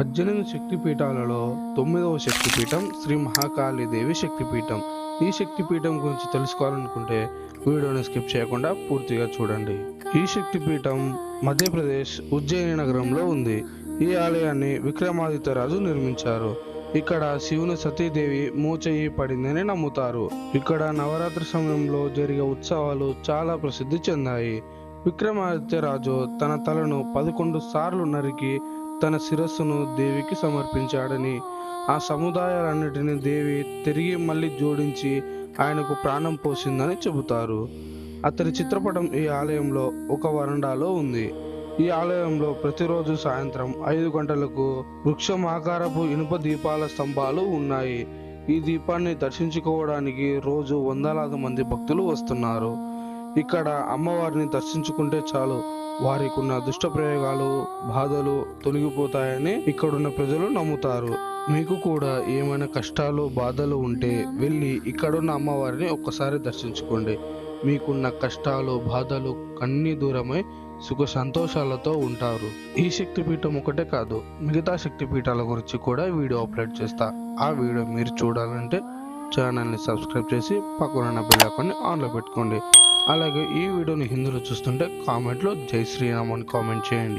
పద్దెనిమిది శక్తిపీఠాలలో తొమ్మిదవ శక్తిపీఠం శ్రీ మహాకాళీదేవి శక్తిపీఠం. ఈ శక్తిపీఠం గురించి తెలుసుకోవాలనుకుంటే వీడియోని స్కిప్ చేయకుండా పూర్తిగా చూడండి. ఈ శక్తిపీఠం మధ్యప్రదేశ్ ఉజ్జయిని నగరంలో ఉంది. ఈ ఆలయాన్ని విక్రమాదిత్య రాజు నిర్మించారు. ఇక్కడ శివుని సతీదేవి మూచయి పడిందని నమ్ముతారు. ఇక్కడ నవరాత్రి సమయంలో జరిగే ఉత్సవాలు చాలా ప్రసిద్ధి చెందాయి. విక్రమాదిత్య రాజు తన తలను పదకొండు సార్లు నరికి తన శిరస్సును దేవికి సమర్పించాడని ఆ సముదాయాలన్నిటిని దేవి తిరిగి మళ్ళీ జోడించి ఆయనకు ప్రాణం పోసిందని చెబుతారు. అతని చిత్రపటం ఈ ఆలయంలో ఒక వరండాలో ఉంది. ఈ ఆలయంలో ప్రతిరోజు సాయంత్రం ఐదు గంటలకు వృక్షం ఆకారపు ఇనుప దీపాల స్తంభాలు ఉన్నాయి. ఈ దీపాన్ని దర్శించుకోవడానికి రోజు వందలాది మంది భక్తులు వస్తున్నారు. ఇక్కడ అమ్మవారిని దర్శించుకుంటే చాలు. వారికి ఉన్న దుష్ట ప్రయోగాలు బాధలు తొలగిపోతాయని ఇక్కడున్న ప్రజలు నమ్ముతారు. మీకు కూడా ఏమైనా కష్టాలు బాధలు ఉంటే వెళ్ళి ఇక్కడున్న అమ్మవారిని ఒక్కసారి దర్శించుకోండి. మీకున్న కష్టాలు బాధలు కన్నీ దూరమై సుఖ సంతోషాలతో ఉంటారు. ఈ శక్తిపీఠం ఒకటే కాదు మిగతా శక్తిపీఠాల గురించి కూడా వీడియో అప్లోడ్ చేస్తా. ఆ వీడియో మీరు చూడాలంటే ఛానల్ని సబ్స్క్రైబ్ చేసి పక్కన బెల్ ఆన్లో పెట్టుకోండి. అలాగే ఈ వీడియోని హిందీలో చూస్తుంటే కామెంట్లో జై శ్రీరామ్ అని కామెంట్ చేయండి.